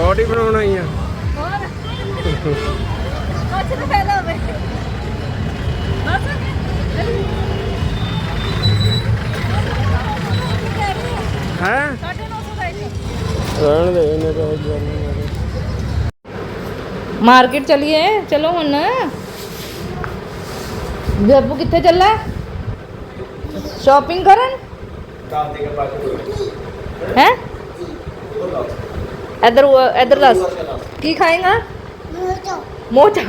Spot ਹੀ ਬਣਾਉਣ ਆਈ ਆ। ਹੋਰ? ਕੁਛ ਨਾ ਫਾਇਦਾ ਹੋਵੇ। ਬਸ। ਹੈ? ਸਾਡੇ 900 ਦਾ ਇੱਕ। ਰਹਿਣ ਦੇ ਇਹਨੇ ਤਾਂ ਇਹ ਗੱਲ ਨਹੀਂ ਮਾਰਕੀਟ ਚਲੀਏ? ਚਲੋ ਹੁਣ। ਬੱਬੂ ਕਿੱਥੇ ਚੱਲਾ? ਸ਼ਾਪਿੰਗ ਕਰਨ? ਹੈ? ਇਧਰ ਇਧਰ ਦੱਸ ਕੀ ਖਾਏਗਾ ਮੋਚਾ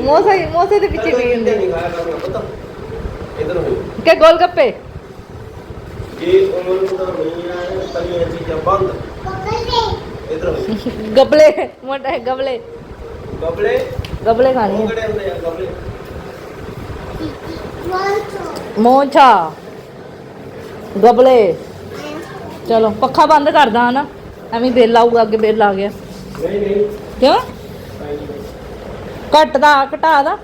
ਮੋਸਾ ਹੀ ਮੋਸੇ ਦੇ ਪਿੱਛੇ ਵੀ ਹੁੰਦੇ ਇਧਰ ਹੋਈ ਕਿ ਗੋਲ ਗੱਪੇ ਇਹ ਉਮਰ ਨੂੰ ਤਾਂ ਨਹੀਂ ਆ ਤਲੀਆਂ ਚੀਜ਼ਾਂ ਬੰਦ ਇਧਰ ਹੋਈ ਗਬਲੇ ਮੋਟਾ ਐਵੇਂ ਬਿੱਲ ਆਊਗਾ ਅੱਗੇ ਬਿੱਲ ਆ ਗਿਆ। ਨਹੀਂ ਨਹੀਂ ਕਿਉਂ? ਘਟਦਾ ਘਟਾ ਦਾ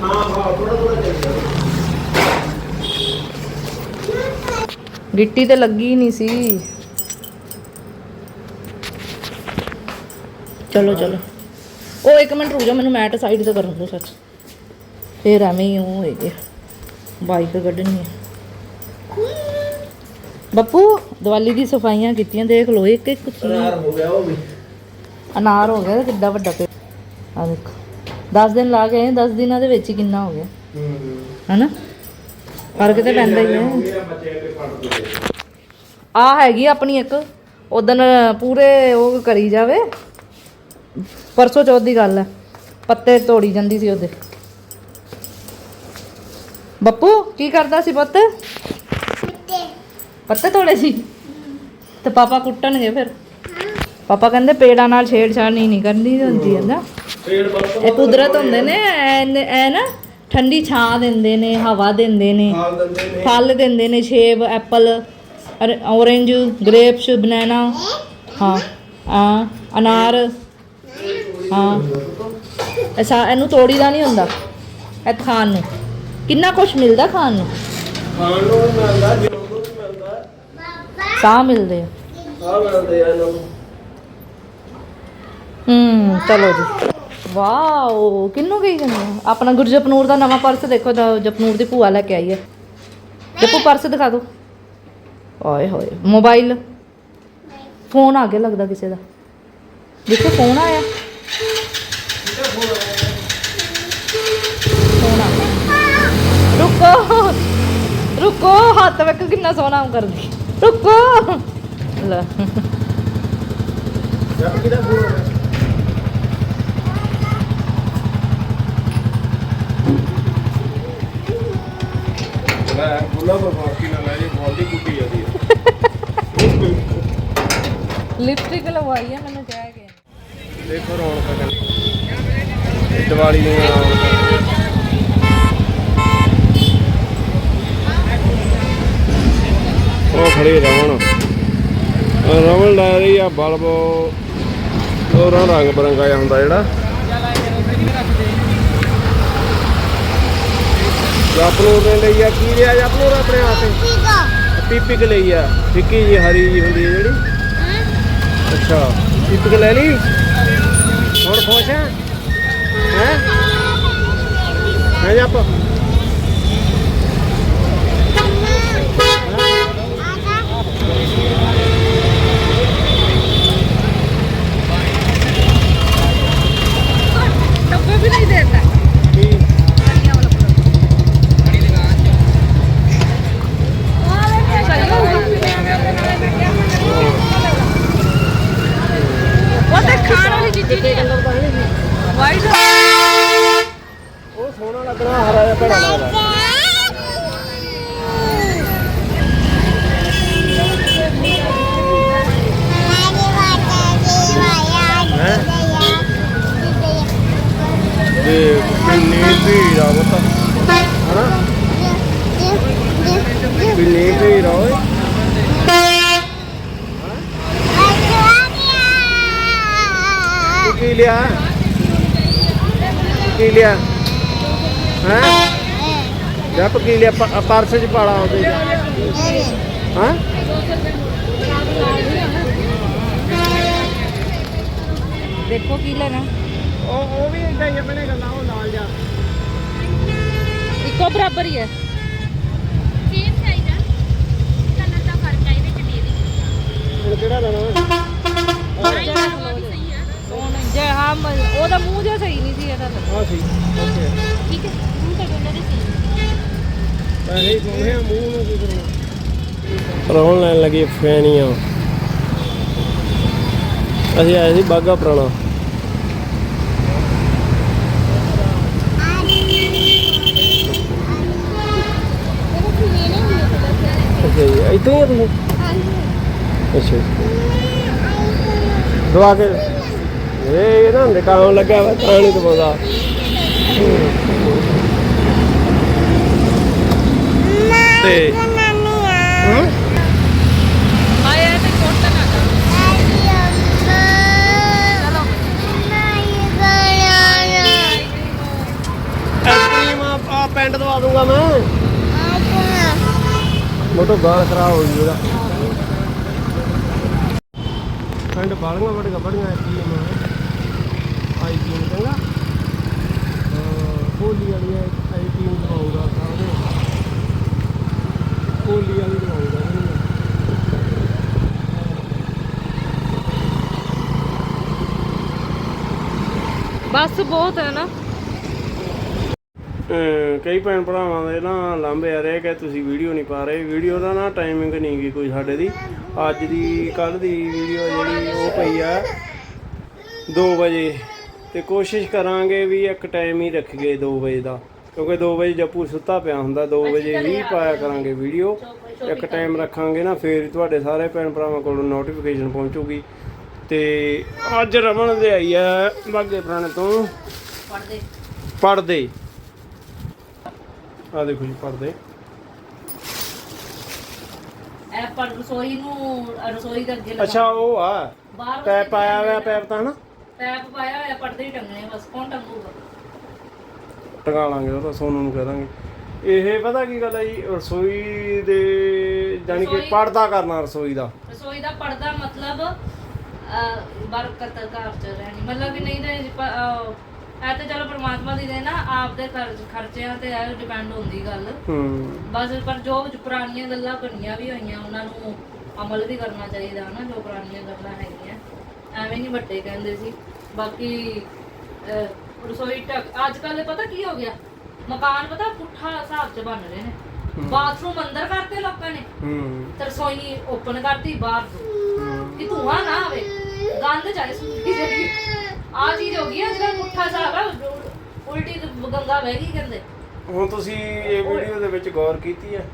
ਹਾਂ ਹਾਂ ਥੋੜਾ ਥੋੜਾ ਚੱਲਦਾ ਗਿੱਟੀ ਤੇ ਲੱਗੀ ਨਹੀਂ ਸੀ। ਚਲੋ ਚਲੋ। ਉਹ ਇੱਕ ਮਿੰਟ ਰੁਕ ਜਾ, ਮੈਨੂੰ ਮੈਟ ਸਾਈਡ ਤੇ ਕਰਨ ਦੋ ਸੱਚ। ਫੇਰ ਐਵੇਂ ਹੀ ਉਹ ਹੈਗੇ ਬਾਈਕ ਕੱਢਣੀ ਹੈ ਬੱਪੂ ਦੀਵਾਲੀ ਦੀ ਸਫਾਈਆਂ ਕੀਤੀਆਂ ਦੇਖ ਲਓ ਇੱਕ ਇੱਕ ਚੀਜ਼। ਕਰਾਰ ਹੋ ਗਿਆ ਉਹ ਵੀ। ਅਨਾਰ ਹੋ ਗਿਆ ਕਿੱਡਾ ਵੱਡਾ ਪੇ ਆ ਦੇਖੋ। 10 ਦਿਨ ਲਾ ਕੇ ਆਏ 10 ਦਿਨਾਂ ਦੇ ਵਿੱਚ ਹੀ ਕਿੰਨਾ ਹੋ ਗਿਆ। ਹੂੰ। ਹਨਾ? ਫ਼ਰਕ ਤੇ ਪੈਂਦਾ ਹੀ ਹੈ। ਆ ਹੈਗੀ ਆਪਣੀ ਇੱਕ। ਉਦਨ ਪੂਰੇ ਉਹ ਕਰੀ ਜਾਵੇ। ਪਰਸੋਂ ਚੌਥ ਦੀ ਗੱਲ ਹੈ। ਪੱਤੇ ਤੋੜੀ ਜਾਂਦੀ ਸੀ ਉਹਦੇ। ਬੱਪੂ ਕੀ ਕਰਦਾ ਸੀ ਪੁੱਤ? ਪੱਤੇ ਪੱਤੇ ਤੋੜੇ ਸੀ। ਤੇ ਪਾਪਾ ਕੁੱਟਣਗੇ ਫਿਰ। ਪਾਪਾ ਕਹਿੰਦੇ ਪੇੜਾਂ ਨਾਲ ਛੇੜਛਾੜ ਨਹੀਂ ਨਹੀਂ ਕਰਨੀ ਹੁੰਦੀ ਹੈ ਨਾ। ਇਹ ਕੁਦਰਤ ਹੁੰਦੇ ਨੇ, ਐ ਨਾ ਠੰਡੀ ਛਾਂ ਦਿੰਦੇ ਨੇ, ਹਵਾ ਦਿੰਦੇ ਨੇ, ਫਲ ਦਿੰਦੇ ਨੇ, ਸੇਬ, ਐਪਲ ਔਰੇਂਜ, ਗ੍ਰੇਪਸ, ਬਨਾਨਾ, ਹਾਂ ਆ ਅਨਾਰ, ਹਾਂ। ਐਸਾ ਇਹਨੂੰ ਤੋੜੀ ਦਾ ਨਹੀਂ ਹੁੰਦਾ। ਇਹ ਖਾਣ ਨੂੰ। ਕਿੰਨਾ ਕੁਝ ਮਿਲਦਾ ਖਾਣ ਨੂੰ? ਖਾਣ ਨੂੰ ਮਿਲਦਾ ਸਾਹ ਮਿਲਦੇ ਆ। ਆ ਮਿਲਦੇ ਆ ਇਹਨਾਂ ਨੂੰ। ਹੂੰ ਚਲੋ ਜੀ। ਵਾਓ ਕਿੰਨੂੰ ਗਈ ਆ? ਆਪਣਾ ਗੁਰਜਪਨੂਰ ਦਾ ਨਵਾਂ ਪਰਸ ਦੇਖੋ ਦਾ ਜਪਨੂਰ ਦੀ ਭੂਆ ਲੈ ਕੇ ਆਈ ਹੈ। ਜਪੂ ਪਰਸ ਦਿਖਾ ਦਿਓ ਓਏ ਹੋਏ ਮੋਬਾਈਲ? ਫੋਨ ਆ ਗਿਆ ਲੱਗਦਾ ਕਿਸੇ ਦਾ। ਦੇਖੋ ਫੋਨ ਆਇਆ। ਫੋਨ ਆ ਗਿਆ। ਰੁਕੋ ਰੁਕੋ ਹੱਥ ਵੇਖ ਕਿੰਨਾ ਸੋਹਣਾ ਕਰਦੀ। ਰੁਕੋ ਲੈ ਲਿਪਸਟਿਕ ਲਵਾਈ ਹੈ ਮੈਨੂੰ ਕਹਿ ਕੇ ਦੇਖੋ ਰੌਣਕਾਂ ਕਰ ਦੀਵਾਲੀ ਨੂੰ ਰੌਣਕਾਂ ਉਹ ਖੜੀ ਰਵਣ ਰਵਣ ਲੈ ਰਹੀ ਆ ਬਲਬ, ਉਹਦਾ ਰੰਗ ਬਰੰਗਾ ਹੁੰਦਾ ਜਿਹੜਾ। ਜਪਨੂਰ ਨੇ ਲਈ ਆ ਕੀ ਲਿਆ ਜਪਨੂਰ ਆਪਣੇ ਵਾਸਤੇ ਪੀਪਿਕ ਲਈ ਆ। ਫਿੱਕੀ ਜੀ ਹਰੀ ਜੀ ਹੁੰਦੀ ਹੈ ਜਿਹੜੀ। ਅੱਛਾ, ਪੀਪਿਕ ਲੈ ਲਈ? ਹੁਣ ਖੁਸ਼ ਹੈ? ਹੈ ਹੈ ਜਪ भी नहीं देता ਕੀ वो तो खाने वाली चीज़ नहीं है वाइट ਉਹ ਸੋਹਣਾ ਲੱਗਣਾ ਹਰਾ ਜਿਹਾ ਭੜਾ ਲੱਗਦਾ ਲਿਆ? ਕੀ ਲਿਆ? ਹੈ? ਜੱਪ ਕੀ ਲਿਆ? ਪਰਸ ਚ ਪਾਲਾ ਉਹਦੇ ਹਾਂ? ਦੇਖੋ ਕੀ ਲੈਣਾ। ਉਹ ਉਹ ਵੀ ਇਦਾਂ ਹੀ ਆ ਬਣੇ ਗੱਲਾਂ ਉਹ ਲਾਲ ਜਾ। ਇੱਕੋ ਬਰਾਬਰ ਹੀ ਹੈ ਸੇਮ ਸਾਈਜ਼ ਆ। ਕਲਰ ਦਾ ਫ਼ਰਕ ਆ ਇਹਦੇ ਚ ਦੇ ਦੇ ਹੁਣ ਕਿਹੜਾ ਲੈਣਾ? ਉਹਦਾ ਮੂੰਹ ਜਿਹਾ ਸਹੀ ਨਹੀਂ ਸੀ ਇਹਦਾ ਤਾਂ। ਆਹ ਸੀ ਓਕੇ। ਠੀਕ ਹੈ ਹੁਣ ਤਾਂ ਦੋਨਾਂ ਦੇ ਸੇਮ ਪੈਸੇ ਹੀ ਸੋਹਣੇ ਆ ਮੂੰਹ ਨੂੰ ਕੀ ਕਰਨਾ? ਰੌਣ ਲੈਣ ਲੱਗੀ ਫੈਨੀਆਂ ਅਸੀਂ ਆਏ ਸੀ ਬਾਗਾ ਪੁਰਾਣਾ। ਅੱਛਾ ਜੀ ਇੱਥੇ ਹੀ ਆ ਤੁਸੀਂ? ਅੱਛਾ ਦਵਾ ਕੇ ਇਹ ਇਹ ਨਾ ਨਿਕਾਉਣ ਲੱਗਿਆ ਵਾ ਤਾਂ ਨਹੀਂ ਦਵਾਉਂਦਾ ਤੇ ਪੈਂਟ ਦਵਾ ਦੂੰਗਾ ਮੈਂ। ਮੋਟੋ ਗਾਲ ਖਰਾਬ ਹੋ ਉਹਦਾ ਪੈਂਟ ਬਾਲੀਆਂ ਬੜੀਆਂ ਬੜੀਆਂ ਆਈਸਕ੍ਰੀਮ ਆਈਸਕ੍ਰੀਮ ਚੰਗਾ ਹਾਂ ਹੋਲੀ ਵਾਲੀ ਆਈਸਕ੍ਰੀਮ ਦਵਾਉਂਗਾ ਸਾਰੇ ਹੋਲੀ ਵਾਲੀ ਦਵਾਉਂਗਾ ਬਸ ਬਹੁਤ ਹੈ ਨਾ। ਕਈ ਭੈਣ ਭਰਾਵਾਂ ਦੇ ਨਾ ਲਾਂਭੇ ਆ ਰਹੇ ਕਿ ਤੁਸੀਂ ਵੀਡੀਓ ਨਹੀਂ ਪਾ ਰਹੇ। ਵੀਡੀਓ ਦਾ ਨਾ ਟਾਈਮਿੰਗ ਨਹੀਂ ਗਈ ਕੋਈ ਸਾਡੇ ਦੀ। ਅੱਜ ਦੀ ਕੱਲ ਦੀ ਵੀਡੀਓ ਜਿਹੜੀ ਉਹ ਪਈ ਆ 2 ਵਜੇ। ਤੇ ਕੋਸ਼ਿਸ਼ ਕਰਾਂਗੇ ਵੀ ਇੱਕ ਟਾਈਮ ਹੀ ਰੱਖੀਏ 2 ਵਜੇ ਦਾ ਕਿਉਂਕਿ 2 ਵਜੇ ਜੱਪੂ ਸੁੱਤਾ ਪਿਆ ਹੁੰਦਾ 2 ਵਜੇ ਹੀ ਪਾਇਆ ਕਰਾਂਗੇ ਵੀਡੀਓ ਇੱਕ ਟਾਈਮ ਰੱਖਾਂਗੇ ਨਾ ਫੇਰ ਹੀ ਤੁਹਾਡੇ ਸਾਰੇ ਭੈਣ ਭਰਾਵਾਂ ਕੋਲ ਨੋਟੀਫਿਕੇਸ਼ਨ ਪਹੁੰਚੂਗੀ। ਤੇ ਅੱਜ ਰਮਨ ਦੇ ਆਈ ਆ ਬਾਗੇ ਪੁਰਾਣੇ ਤੋਂ। ਪੜਦੇ ਪੜਦੇ ਆ ਦੇਖੋ ਜੀ ਪੜਦੇ ਇਹ ਪਰ ਰਸੋਈ ਨੂੰ ਰਸੋਈ ਦੇ ਅੱਗੇ ਅੱਛਾ ਉਹ ਆ। ਪੈਪ ਪਾਇਆ ਹੋਇਆ ਪੈਪ ਤਾਂ ਹਨਾ ਪੈਪ ਪਾਇਆ ਹੋਇਆ ਪਰਦੇ ਹੀ ਟੰਗਣੇ ਬਸ ਕੌਣ ਟੰਗੂਗਾ? ਟੰਗਾ ਲਾਂਗੇ ਉਹ ਤਾਂ ਸੋਨੂੰ ਨੂੰ ਕਹਿ ਦਾਂਗੇ। ਇਹ ਪਤਾ ਕੀ ਗੱਲ ਹੈ ਜੀ ਰਸੋਈ ਦੇ ਜਾਨੀ ਕਿ ਰਸੋਈ- ਪਰਦਾ ਕਰਨਾ ਰਸੋਈ ਦਾ। ਰਸੋਈ ਦਾ ਪਰਦਾ ਮਤਲਬ ਬਰਕਤ ਘਰ ਚ ਰਹਿਣੀ ਮਤਲਬ ਕਿ ਨਹੀਂ ਤੇ ਪ- ਅਹ, ਇਹ ਤੇ ਚਲੋ ਪ੍ਰਮਾਤਮਾ ਦੀ ਦੇ ਨਾ ਆਪ ਦੇ ਖਰਚ ਖਰਚਿਆਂ ਤੇ ਇਹ ਡਿਪੈਂਡ ਹੁੰਦੀ ਗੱਲ। ਹੂੰ। ਬਸ ਪਰ ਜੋ ਪੁਰਾਣੀਆਂ ਗੱਲਾਂ ਬਣੀਆਂ ਵੀ ਹੋਈਆਂ ਉਹਨਾਂ ਨੂੰ ਅਮਲ ਵੀ ਕਰਨਾ ਚਾਹੀਦਾ ਨਾ ਜੋ ਪੁਰਾਣੀਆਂ ਗੱਲਾਂ ਹੈਗੀਆਂ। ਐਵੇਂ ਨਹੀਂ ਵੱਡੇ ਕਹਿੰਦੇ ਸੀ। ਬਾਕੀ ਅਹ, ਰਸੋਈ ਟਕ ਅੱਜ ਕੱਲ ਪਤਾ ਕੀ ਹੋ ਗਿਆ? ਮਕਾਨ ਪਤਾ ਪੁੱਠਾ ਹਿਸਾਬ ਚ ਬਣ ਰਹੇ ਨੇ। ਬਾਥਰੂਮ ਅੰਦਰ ਕਰਤੇ ਲੋਕਾਂ ਨੇ। ਹੂੰ। ਤੇ ਰਸੋਈ ਓਪਨ ਕਰਤੀ ਬਾਹਰ ਤੋਂ। ਹੂੰ। ਕਿ ਧੂਆਂ ਨਾ ਆਵੇ। ਗੰਦ ਚਾਹੇ ਸੁੱਕੀ ਜਿਹੜੀ ਆ ਚੀਜ਼ ਹੋ ਗਈ ਅੱਜ ਕੱਲ ਪੁੱਠਾ ਹਿਸਾਬ ਆ। ਉਲਟੀ ਗੰਗਾ ਵਹਿ ਗਈ ਕਹਿੰਦੇ। ਹੁਣ ਤੁਸੀਂ ਇਹ ਵੀਡੀਓ ਦੇ ਵਿੱਚ ਗੌਰ ਕੀਤੀ ਹੈ?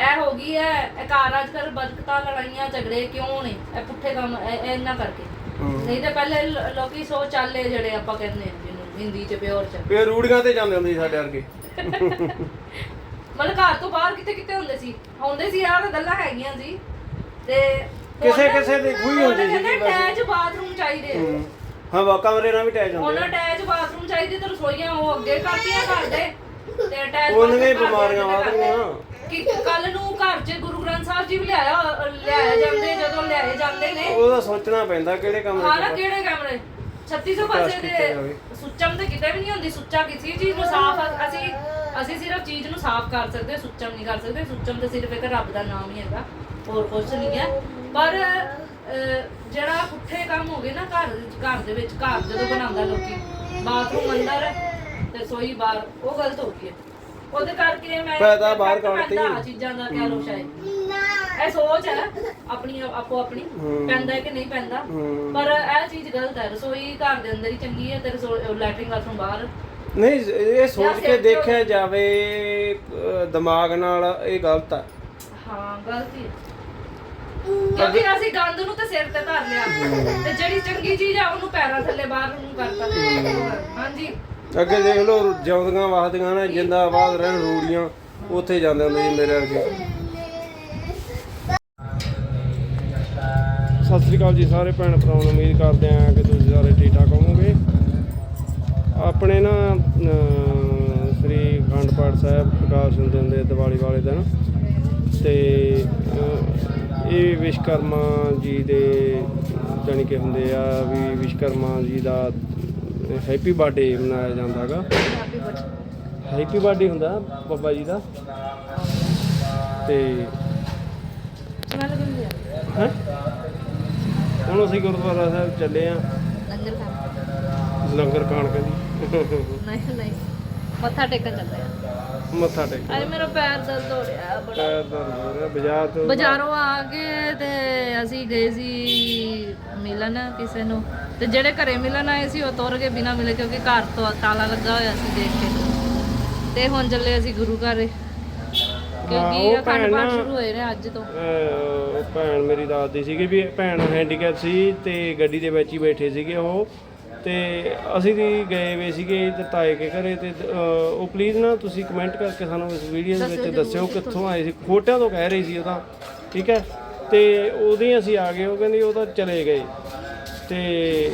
ਇਹ ਹੋ ਗਈ ਹੈ ਇਹ ਘਰ ਅੱਜ ਕੱਲ ਬਦਕਤਾ ਲੜਾਈਆਂ ਝਗੜੇ ਕਿਉਂ ਨੇ? ਇਹ ਪੁੱਠੇ ਕੰਮ ਇਹ ਇਹ ਇਹਨਾਂ ਕਰਕੇ। ਨਹੀਂ ਤਾਂ ਪਹਿਲੇ ਲ- ਲੋਕੀ ਸੋ ਚਾਲੇ ਜਿਹੜੇ ਆਪਾਂ ਕਹਿੰਦੇ ਆ ਜਿਹਨੂੰ ਹਿੰਦੀ ਚ ਪਿਓਰ ਚ ਇਹ ਰੂੜੀਆਂ ਤੇ ਜਾਂਦੇ ਹੁੰਦੇ ਸੀ ਸਾਡੇ ਵਰਗੇ ਮਤਲਬ ਘਰ ਤੋਂ ਬਾਹਰ ਕਿਤੇ ਕਿਤੇ ਹੁੰਦੇ ਸੀ ਹੁੰਦੇ ਸੀ ਆਹ ਤਾਂ ਗੱਲਾਂ ਹੈਗੀਆਂ ਸੀ ਤੇ ਕਿਸੇ- ਕਿਸੇ ਦੀ ਖੂਹੀ ਹੁੰਦੀ ਸੀ ਸੀ ਬਸ। ਅਟੈਚ ਬਾਥਰੂਮ ਚਾਹੀਦੇ ਆ। ਹੂੰ। ਹਾਂ ਵਾ ਕਮਰੇ ਨਾਲ ਵੀ ਟੈਚ ਹੁੰਦੇ ਉਹਨਾਂ ਆ। ਅਟੈਚ ਬਾਥਰੂਮ ਚਾਹੀਦੇ ਤੇ ਰਸੋਈਆਂ ਉਹ ਅੱਗੇ ਕਰਤੀਆਂ ਘਰ ਦੇ ਤੇ ਅਟੈਚ ਉਹਨਾਂ ਦੀਆਂ ਬਿਮਾਰੀਆਂ ਵੱਧ। ਕਿ ਕੱਲ ਨੂੰ ਘਰ 'ਚ ਗੁਰੂ ਗ੍ਰੰਥ ਸਾਹਿਬ ਜੀ ਵੀ ਲਿਆਇਆ ਲਿਆਏ ਜਾਂਦੇ ਜਦੋਂ ਲਿਆਏ ਜਾਂਦੇ ਨੇ। ਉਹਦਾ ਸੋਚਣਾ ਪੈਂਦਾ ਕਿਹੜੇ ਕਮਰੇ ਹਾਂ ਨਾ ਚ ਕਿਹੜੇ ਕਮਰੇ? 3600 ਪਾਸੇ ਦੇ। ਸੁੱਚਮ ਤੇ ਕਿਤੇ ਵੀ ਨਹੀਂ ਹੁੰਦੀ ਸੁੱਚਾ ਕਿਸੇ ਚੀਜ਼ ਨੂੰ ਸਾਫ਼ ਅਸੀਂ ਅਸੀਂ ਸਿਰਫ ਚੀਜ਼ ਨੂੰ ਸਾਫ਼ ਕਰ ਸਕਦੇ ਸੁੱਚਮ ਨਹੀਂ ਕਰ ਸਕਦੇ ਸੁੱਚਮ ਤੇ ਸਿਰਫ ਇੱਕ ਰੱਬ ਦਾ ਨਾਮ ਹੀ ਹੈਗਾ ਹੋਰ ਕੁਝ ਨਹੀਂ ਹੈ। ਪਰ ਅਹ, ਜਿਹੜਾ ਪੁੱਠੇ ਕੰਮ ਹੋ ਗਏ ਨਾ ਘਰ ਘਰ ਦੇ ਵਿੱਚ ਘਰ ਜਦੋਂ ਬਣਾਉਂਦਾ ਲੋਕੀ ਬਾਥਰੂਮ ਅੰਦਰ ਤੇ ਰਸੋਈ ਬਾਹਰ ਉਹ ਗਲਤ ਹੋ ਗਈ ਹੈ। ਉਹਦੇ ਕਰਕੇ ਮੈਂ ਪੈਦਾ ਬਾਹਰ effect। ਪੈਂਦਾ ਆਹ ਚੀਜ਼ਾਂ ਦਾ ਕਹਿ ਲੋ ਸ਼ਾਇਦ। ਇਹ ਸੋਚ ਹੈ ਆਪਣੀ ਆਪੋ ਆਪਣੀ। ਪੈਂਦਾ ਹੈ ਕਿ ਨਹੀਂ ਪੈਂਦਾ। ਪਰ ਇਹ ਚੀਜ਼ ਗਲਤ ਹੈ। ਰਸੋਈ ਘਰ ਦੇ ਅੰਦਰ ਹੀ ਚੰਗੀ ਹੈ ਤੇ ਰਸੋਈ ਲੈਟਰਿੰਗ ਬਾਥਰੂਮ ਬਾਹਰ। ਨਹੀਂ ਇਹ ਸੋਚ ਕੇ ਫਿਰ ਦੇਖਿਆ ਜਾਵੇ ਅਹ ਦਿਮਾਗ ਨਾਲ ਇਹ ਗਲਤ ਹੈ। ਹਾਂ ਗਲਤ ਕਿਉਂਕਿ ਅਸੀਂ ਗੰਦ ਨੂੰ ਤੇ ਸਿਰ ਤੇ ਧਰ ਲਿਆ। ਤੇ ਜਿਹੜੀ ਚੰਗੀ ਚੀਜ਼ ਆ ਉਹਨੂੰ ਪੈਰਾਂ ਥੱਲੇ ਬਾਹਰ ਨੂੰ ਕਰਤਾ। ਹਾਂਜੀ। ਅੱਗੇ ਦੇਖ ਲਓ ਜਿਉਂਦੀਆਂ ਵਸਦੀਆਂ ਨੇ ਜਿੰਦਾਬਾਦ ਰਹਿਣ ਰੂੜੀਆਂ ਉੱਥੇ ਜਾਂਦੇ ਹੁੰਦੇ ਸੀ ਮੇਰੇ ਵਰਗੇ। ਸਤਿ ਸ੍ਰੀ ਅਕਾਲ ਜੀ ਸਾਰੇ ਭੈਣ ਭਰਾਵਾਂ ਨੂੰ ਉਮੀਦ ਕਰਦੇ ਆਂ ਕਿ ਤੁਸੀਂ ਸਾਰੇ ਠੀਕ ਠਾਕ ਹੋਵੋਗੇ। ਆਪਣੇ ਨਾ ਸ੍ਰੀ ਅਖੰਡ ਪਾਠ ਸਾਹਿਬ ਪ੍ਰਕਾਸ਼ ਹੁੰਦੇ ਹੁੰਦੇ ਦੀਵਾਲੀ ਵਾਲੇ ਦਿਨ। ਤੇ ਅਹ, ਇਹ ਵਿਸ਼ਕਰਮਾ ਜੀ ਦੇ ਜਾਣੀ ਕਿ ਹੁੰਦੇ ਆ ਵੀ ਵਿਸ਼ਕਰਮਾ ਜੀ ਦਾ ਹੈਪੀ ਬਰਥਡੇ ਮਨਾਇਆ ਜਾਂਦਾ ਹੈਗਾ ਹੈਪੀ ਬਰਥਡੇ ਹੈਪੀ ਬਰਥਡੇ ਹੁੰਦਾ ਬਾਬਾ ਜੀ ਦਾ। ਤੇ ਹੈ? ਹੁਣ ਅਸੀਂ ਗੁਰਦੁਆਰਾ ਸਾਹਿਬ ਚੱਲੇ ਆ। ਲੰਗਰ ਖਾਣ। ਲੰਗਰ ਖਾਣ ਕਹਿੰਦੀ ਨਹੀਂ ਨਹੀਂ। ਮੱਥਾ ਟੇਕਣ ਚੱਲਦੇ ਆ। ਮੱਥਾ ਟੇਕ ਅਰੇ ਮੇਰਾ ਪੈਰ ਦਰਦ ਹੋ ਰਿਹਾ ਬੜਾ। ਪੈਰ ਦਰਦ ਹੋ ਰਿਹਾ ਬਾਜ਼ਾਰ ਤੋਂ ਬਾਜ਼ਾਰੋਂ ਆ ਕੇ ਤੇ ਅਸੀਂ ਗਏ ਸੀ ਮਿਲਣ ਕਿਸੇ ਨੂੰ। ਤੇ ਜਿਹੜੇ ਘਰੇ ਮਿਲਣ ਆਏ ਸੀ ਉਹ ਤੁਰ ਕੇ ਬਿਨਾ ਮਿਲੇ ਕਿਉਂਕਿ ਘਰ ਤੋਂ ਤਾਲਾ ਲੱਗਾ ਹੋਇਆ ਸੀ ਦੇਖ ਕੇ। ਤੇ ਹੁਣ ਚੱਲੇ ਅਸੀਂ ਗੁਰੂ ਘਰ। ਕਿਉਂਕਿ ਅਖੰਡ ਪਾਠ ਸ਼ੁਰੂ ਹੋਏ ਨੇ ਅੱਜ ਤੋਂ। ਭੈਣ ਮੇਰੀ ਦੱਸਦੀ ਸੀਗੀ ਵੀ ਭੈਣ ਹੈਂਡੀਕੈਪ ਸੀ ਤੇ ਗੱਡੀ ਦੇ ਵਿੱਚ ਹੀ ਬੈਠੇ ਸੀਗੇ ਉਹ। ਤੇ ਅਸੀਂ ਵੀ ਗਏ ਵੇ ਸੀਗੇ ਤੇ ਤਾਏ ਕੇ ਘਰੇ ਤੇ ਉਹ ਪਲੀਜ਼ ਨਾ ਤੁਸੀਂ ਕਮੈਂਟ ਕਰਕੇ ਸਾਨੂੰ ਇਸ ਵੀਡੀਓ ਦੇ ਵਿੱਚ ਦੱਸਿਓ ਕਿੱਥੋਂ ਆਏ ਸੀ। ਖੋਟਿਆਂ ਤੋਂ ਕਹਿ ਰਹੀ ਸੀ ਉਹ ਤਾਂ ਠੀਕ ਹੈ? ਤੇ ਉਹਦੇ ਅਸੀਂ ਆ ਗਏ ਉਹ ਕਹਿੰਦੀ ਉਹ ਤਾਂ ਚਲੇ ਗਏ। ਤੇ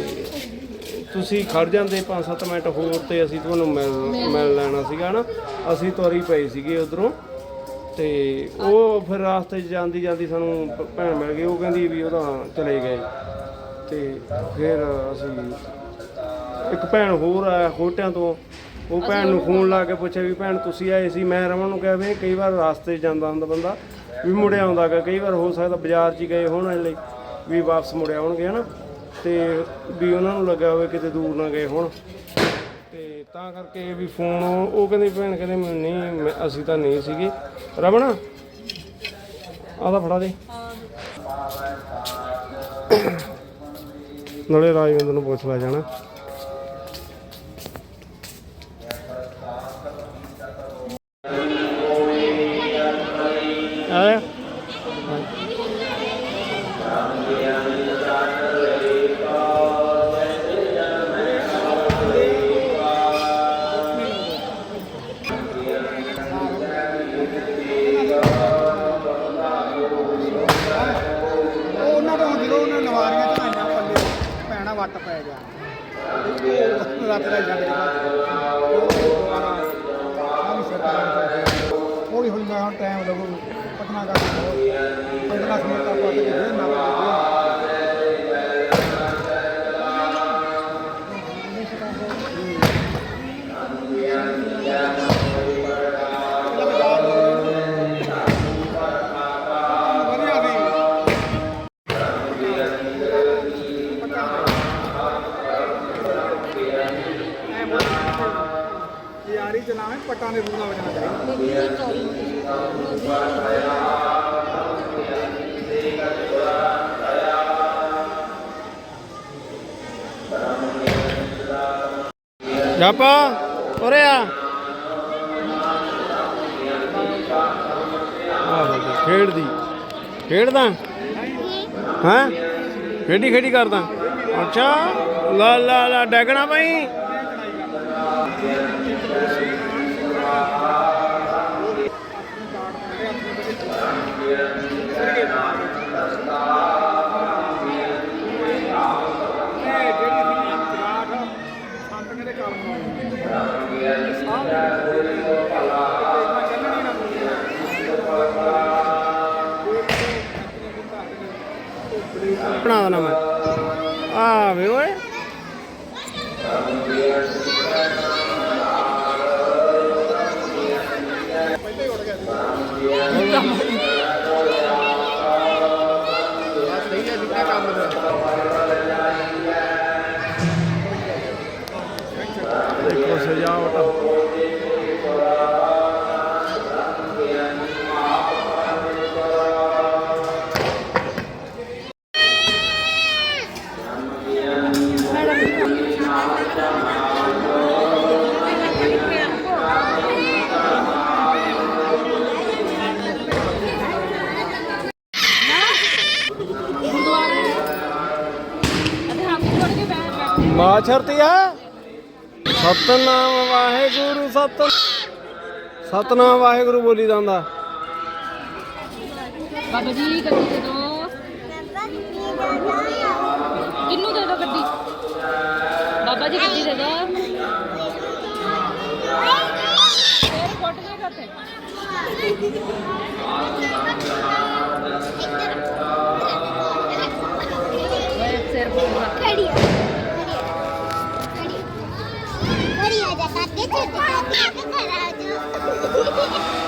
ਤੁਸੀਂ ਖੜ ਜਾਂਦੇ 5-7 ਮਿੰਟ ਹੋਰ ਤੇ ਅਸੀਂ ਤੁਹਾਨੂੰ ਮਿਲ ਮਿਲ। ਲੈਣਾ ਸੀਗਾ ਨਾ ਅਸੀਂ ਤੁਰੀ ਪਏ ਸੀਗੇ ਉਧਰੋਂ। ਤੇ ਉਹ ਫਿਰ ਰਾਸਤੇ 'ਚ ਜਾਂਦੀ ਜਾਂਦੀ ਸਾਨੂੰ ਭ- ਭੈਣ ਮਿਲ ਗਈ ਉਹ ਕਹਿੰਦੀ ਵੀ ਉਹ ਤਾਂ ਚਲੇ ਗਏ। ਤੇ ਫਿਰ ਅਸੀਂ ਇੱਕ ਭੈਣ ਹੋਰ ਆਇਆ ਖੋਟਿਆਂ ਤੋਂ ਉਹ ਭੈਣ ਨੂੰ ਫੋਨ ਲਾ ਕੇ ਪੁੱਛਿਆ ਵੀ ਭੈਣ ਤੁਸੀਂ ਆਏ ਸੀ ਮੈਂ ਰਮਨ ਨੂੰ ਕਿਹਾ ਵੀ ਕਈ ਵਾਰ ਰਾਸਤੇ 'ਚ ਜਾਂਦਾ ਹੁੰਦਾ ਬੰਦਾ ਵੀ ਮੁੜਿਆ ਆਉਂਦਾ ਗਾ ਕਈ ਵਾਰ ਹੋ ਸਕਦਾ ਬਾਜ਼ਾਰ 'ਚ ਹੀ ਗਏ ਹੋਣ ਲਈ ਵੀ ਵਾਪਸ ਮੁੜਿਆ ਆਉਣਗੇ ਹਨਾ? ਤੇ ਵੀ ਉਹਨਾਂ ਨੂੰ ਲੱਗਾ ਹੋਵੇ ਕਿਤੇ ਦੂਰ ਨਾ ਗਏ ਹੋਣ। ਤੇ ਤਾਂ ਕਰਕੇ ਵੀ ਫੋਨ ਉਹ ਕਹਿੰਦੀ ਭੈਣ ਕਹਿੰਦੇ ਮੈਨੂੰ ਨਹੀਂ ਮੈਂ- ਅਸੀਂ ਤਾਂ ਨਹੀਂ ਸੀਗੇ। ਰਮਨ ਆਹ ਤਾਂ ਫੜਾ ਦੇ। ਨਾਲੇ ਰਾਜਵਿੰਦਰ ਨੂੰ ਪੁੱਛ ਲੈ ਜਾਣਾ। ਦਾ ਛੱਡ ਹੌਲੀ ਹੌਲੀ ਮੈਂ ਟਾਈਮ ਲੱਗੂ ਪਟਨਾ ਕਰ ਪਟਨਾ ਸਮੇਤ ਆਪਾਂ ਤੇ ਨਾ ਯਾਰੀ ਚ ਨਾਮ ਹੈ, ਪੱਟਾਂ ਦੇ ਬੂਨਾ ਵਜਣਾ ਚਾਹੀਦਾ। ਜਾਪਾ, ਉਰੇ ਆ। ਖੇਡਦੀ। ਖੇਡਦਾ? ਹਾਂ? ਖੇਡੀ ਖੇਡੀ ਕਰਦਾ। ਅੱਛਾ, ਲਾ ਲਾ ਲਾ, ਡੈਗਣਾ ਪਈ ਇਹ ਦੇਖੋ ਛਰਤੀ ਆ ਸਤਨਾਮ ਵਾਹਿਗੁਰੂ ਸਤ ਸਤਨਾਮ ਵਾਹਿਗੁਰੂ ਬੋਲੀ ਜਾਂਦਾ। ਬਾਬਾ ਜੀ ਗੱਡੀ ਦੇ ਦੋ। ਕਿੰਨੂੰ ਦੇ ਦੋ ਗੱਡੀ? ਬਾਬਾ ਜੀ ਗੱਡੀ ਦੇ ਦੋ। ਫੇਰ ਕੁੱਟ ਦੇ ਕਰਤੇ। Bye.